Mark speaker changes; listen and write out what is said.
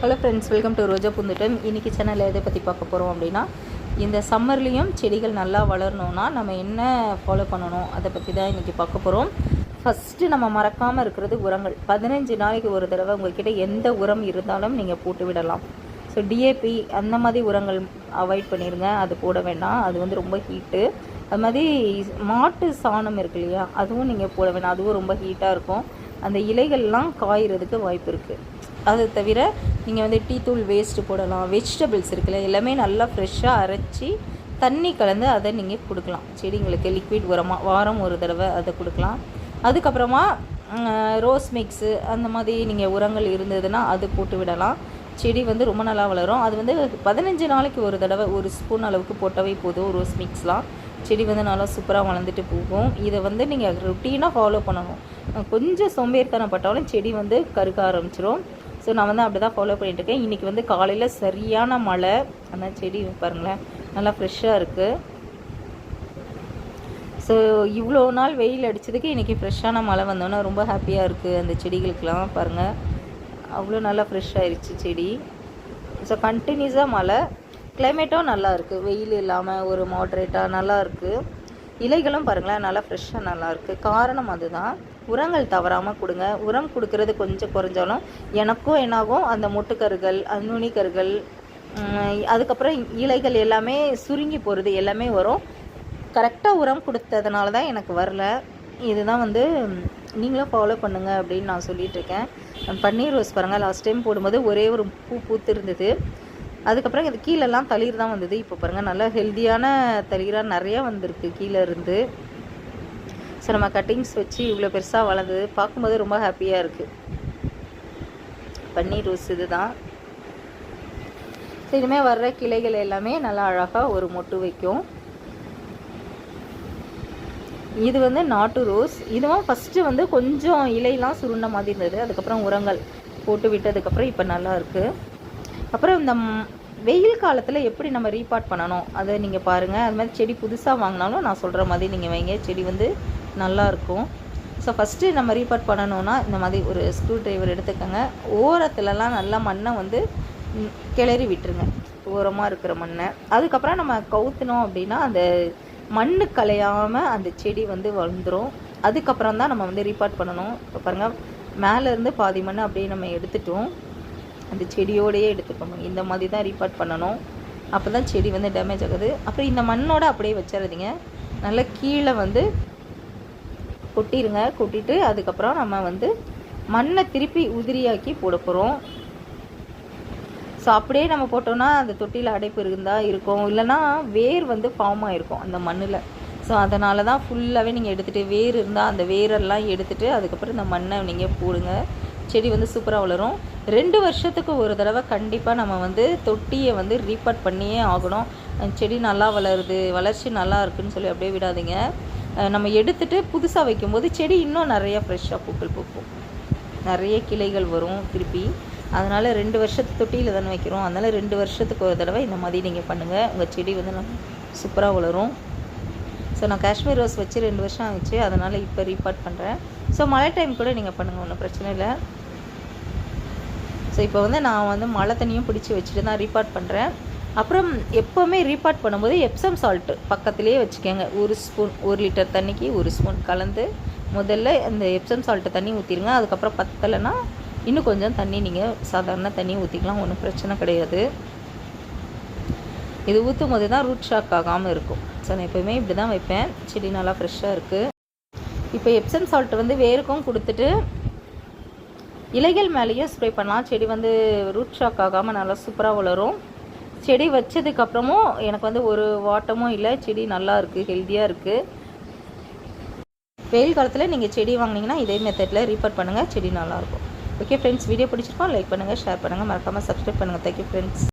Speaker 1: Hello friends welcome to Roja Poonthottam இன்றைக்கி சேனலில் எதை பற்றி பார்க்க போகிறோம் அப்படின்னா இந்த சம்மர்லேயும் செடிகள் நல்லா வளரணும்னா நம்ம என்ன ஃபாலோ பண்ணணும்? அதை பற்றி தான் இன்றைக்கி பார்க்க போகிறோம் ஃபஸ்ட்டு நம்ம மறக்காமல் இருக்கிறது உரங்கள். பதினஞ்சு நாளைக்கு ஒரு தடவை உங்கள்கிட்ட எந்த உரம் இருந்தாலும் நீங்கள் போட்டு விடலாம். ஸோ டிஏபி அந்த மாதிரி உரங்கள் அவாய்ட் பண்ணிடுங்க அது போட வேண்டாம். அது வந்து ரொம்ப ஹீட்டு அது மாதிரி மாட்டு சாணம் இருக்கு இல்லையா? அதுவும் நீங்கள் போட வேணாம் அதுவும் ரொம்ப ஹீட்டாக இருக்கும். அந்த இலைகள்லாம் காயிறதுக்கு வாய்ப்பு இருக்குது அது தவிர நீங்கள் வந்து டீ தூள் வேஸ்ட்டு போடலாம். வெஜிடபிள்ஸ் இருக்குல்ல எல்லாமே நல்லா ஃப்ரெஷ்ஷாக அரைச்சி தண்ணி கலந்து அதை நீங்கள் கொடுக்கலாம். செடிங்களுக்கு லிக்விட் உரமாக வாரம் ஒரு தடவை அதை கொடுக்கலாம். அதுக்கப்புறமா ரோஸ் மிக்ஸு அந்த மாதிரி நீங்கள் உரங்கள் இருந்ததுன்னா அது போட்டு விடலாம். செடி வந்து ரொம்ப நல்லா வளரும். அது வந்து பதினஞ்சு நாளைக்கு ஒரு தடவை ஒரு ஸ்பூன் அளவுக்கு போட்டவே போதும் ரோஸ் மிக்ஸ்லாம் செடி வந்து நல்லா சூப்பராக வளர்ந்துட்டு போகும். இதை வந்து நீங்கள் ருட்டீனாக ஃபாலோ பண்ணணும். கொஞ்சம் சோம்பேறித்தனப்பட்டாலும் செடி வந்து கருக்க ஆரம்பிச்சிடும் ஸோ நான் வந்து அப்படி தான் ஃபாலோ பண்ணிகிட்ருக்கேன் இருக்கேன் இன்றைக்கி வந்து காலையில் சரியான மழை. அந்த செடி பாருங்களேன் நல்லா ஃப்ரெஷ்ஷாக இருக்குது ஸோ இவ்வளோ நாள் வெயில் அடித்ததுக்கு இன்றைக்கி ஃப்ரெஷ்ஷான மழை வந்தோன்னா ரொம்ப ஹாப்பியாக இருக்குது அந்த செடிகளுக்கெலாம் பாருங்கள் அவ்வளோ நல்லா ஃப்ரெஷ் ஆயிடுச்சு செடி. ஸோ கண்டினியூஸாக மழை. கிளைமேட்டும் நல்லா இருக்குது வெயில் இல்லாமல் ஒரு மாட்ரேட்டாக நல்லா இருக்குது இலைகளும் பாருங்களேன் நல்லா ஃப்ரெஷ்ஷாக நல்லா இருக்குது காரணம் அதுதான். உரங்கள் தவறாமல் கொடுங்க. உரம் கொடுக்கறது கொஞ்சம் குறைஞ்சாலும் எனக்கும் என்னாகும் அந்த மொட்டுக்கருகள் அந்த நுனிக்கருகள் அதுக்கப்புறம் இலைகள் எல்லாமே சுருங்கி போகிறது எல்லாமே வரும். கரெக்டாக உரம் கொடுத்ததுனால தான் எனக்கு வரல. இதுதான் வந்து நீங்களும் ஃபாலோ பண்ணுங்கள் அப்படின்னு நான் சொல்லிகிட்டு இருக்கேன். பன்னீர் ரோஸ் பாருங்கள் லாஸ்ட் டைம் போடும்போது ஒரே ஒரு பூ பூத்து இருந்தது அதுக்கப்புறம் இது கீழெல்லாம் தளிர் தான் வந்தது. இப்போ பாருங்கள் நல்லா ஹெல்த்தியான தளிராக நிறையா வந்திருக்கு கீழே இருந்து. ஸோ நம்ம கட்டிங்ஸ் வச்சு இவ்வளோ பெருசாக வளர்ந்தது பார்க்கும்போது ரொம்ப ஹாப்பியாக இருக்குது பன்னீர் ரோஸ் இது தான் ஸோ இனிமேல் வர்ற கிளைகள் எல்லாமே நல்லா அழகாக ஒரு மொட்டு வைக்கும். இது வந்து நாட்டு ரோஸ். இதுவும் ஃபஸ்ட்டு வந்து கொஞ்சம் இலையெல்லாம் சுருண்ட மாதிரி இருந்தது. அதுக்கப்புறம் உரங்கள் போட்டு விட்டதுக்கப்புறம் இப்போ நல்லா இருக்குது அப்புறம் இந்த வெயில் காலத்தில் எப்படி நம்ம ரீபார்ட் பண்ணணும்? அதை நீங்கள் பாருங்கள் அது மாதிரி செடி புதுசாக வாங்கினாலும் நான் சொல்கிற மாதிரி நீங்கள் வைங்க. செடி வந்து நல்லாயிருக்கும். ஸோ ஃபஸ்ட்டு நம்ம ரீபார்ட் பண்ணணுன்னா இந்த மாதிரி ஒரு ஸ்க்ரூ ட்ரைவர் எடுத்துக்கோங்க. ஓரத்துலலாம் நல்லா மண்ணை வந்து கிளறி விட்டுருங்க. ஓரமாக இருக்கிற மண்ணை. அதுக்கப்புறம் நம்ம கவுத்துனோம் அப்படின்னா அந்த மண் கலையாமல் அந்த செடி வந்து வளர்ந்துடும் அதுக்கப்புறம் தான் நம்ம வந்து ரீபார்ட் பண்ணணும். இப்போ பாருங்கள் மேலேருந்து பாதி மண் அப்படியே நம்ம எடுத்துட்டோம். அந்த செடியோடையே எடுத்துக்கணும் இந்த மாதிரி தான் ரீபார்ட் பண்ணணும். அப்போ தான் செடி வந்து டேமேஜ் ஆகுது. அப்புறம் இந்த மண்ணோட அப்படியே வச்சிடாதீங்க. நல்லா கீழே வந்து கொட்டிடுங்க கொட்டிட்டு அதுக்கப்புறம் நம்ம வந்து மண்ணை திருப்பி உதிரியாக்கி போட போகிறோம் ஸோ அப்படியே நம்ம போட்டோம்னா அந்த தொட்டியில் அடைப்பு இருந்தால் இருக்கும். இல்லைனா வேர் வந்து ஃபார்ம் ஆகிருக்கும் அந்த மண்ணில். ஸோ அதனால தான் ஃபுல்லாகவே நீங்கள் எடுத்துகிட்டு வேர் இருந்தால் அந்த வேரெல்லாம் எடுத்துகிட்டு அதுக்கப்புறம் இந்த மண்ணை நீங்கள் போடுங்க. செடி வந்து சூப்பராக வளரும். ரெண்டு வருஷத்துக்கு ஒரு தடவை கண்டிப்பாக நம்ம வந்து தொட்டியை வந்து ரீபார்ட் பண்ணியே ஆகணும். செடி நல்லா வளருது வளர்ச்சி நல்லா இருக்குன்னு சொல்லி அப்படியே விடாதீங்க. நம்ம எடுத்துகிட்டு புதுசாக வைக்கும்போது செடி இன்னும் நிறையா ஃப்ரெஷ்ஷாக பூக்கள் பூக்கும். நிறைய கிளைகள் வரும் திருப்பி. அதனால் ரெண்டு வருஷத்து தொட்டியில் தானே வைக்கிறோம். அதனால் ரெண்டு வருஷத்துக்கு ஒரு தடவை இந்த மாதிரி நீங்கள் பண்ணுங்கள் உங்கள் செடி வந்து நல்லா சூப்பராக வளரும். ஸோ நான் காஷ்மீர் ரோஸ் வச்சு ரெண்டு வருஷம் ஆகிச்சு அதனால் இப்போ ரீபார்ட் பண்ணுறேன் ஸோ மழை டைம் கூட நீங்கள் பண்ணுங்கள் ஒன்றும் பிரச்சனை இல்லை. ஸோ இப்போ வந்து நான் வந்து மழை தண்ணியும் பிடிச்சி வச்சுட்டு தான் ரீபார்ட் பண்ணுறேன் அப்புறம் எப்போவுமே ரீபார்ட் பண்ணும்போது எப்சம் சால்ட்டு பக்கத்துலேயே வச்சுக்கோங்க. ஒரு ஸ்பூன் ஒரு லிட்டர் தண்ணிக்கு ஒரு ஸ்பூன் கலந்து முதல்ல அந்த எப்சம் சால்ட்டு தண்ணி ஊற்றிடுங்க அதுக்கப்புறம் பத்தலைன்னா இன்னும் கொஞ்சம் தண்ணி நீங்கள் சாதாரண தண்ணி ஊற்றிக்கலாம் ஒன்றும் பிரச்சனை கிடையாது. இது ஊற்றும் போது தான் ரூட் ஷாக் ஆகாமல் இருக்கும். ஸோ நான் எப்போயுமே இப்படி தான் வைப்பேன். செடி நல்லா ஃப்ரெஷ்ஷாக இருக்குது இப்போ எப்சம் சால்ட் வந்து வேருக்கும் கொடுத்துட்டு இலைகள் மேலேயும் ஸ்ப்ரே பண்ணலாம். செடி வந்து ரூட் ஷாக் ஆகாமல் நல்லா சூப்பராக வளரும். செடி வச்சதுக்கப்புறமும் எனக்கு வந்து ஒரு வாட்டமும் இல்லை. செடி நல்லா இருக்குது ஹெல்த்தியாக இருக்குது வெயில் காலத்தில் நீங்கள் செடி வாங்கினீங்கன்னா இதே மெத்தடில் ரீஃபர் பண்ணுங்கள் செடி நல்லாயிருக்கும் ஓகே ஃப்ரெண்ட்ஸ் வீடியோ பிடிச்சிருக்கோம் லைக் பண்ணுங்கள் ஷேர் பண்ணுங்கள் மறக்காமல் சப்ஸ்கிரைப் பண்ணுங்கள் தேங்க்யூ ஃப்ரெண்ட்ஸ்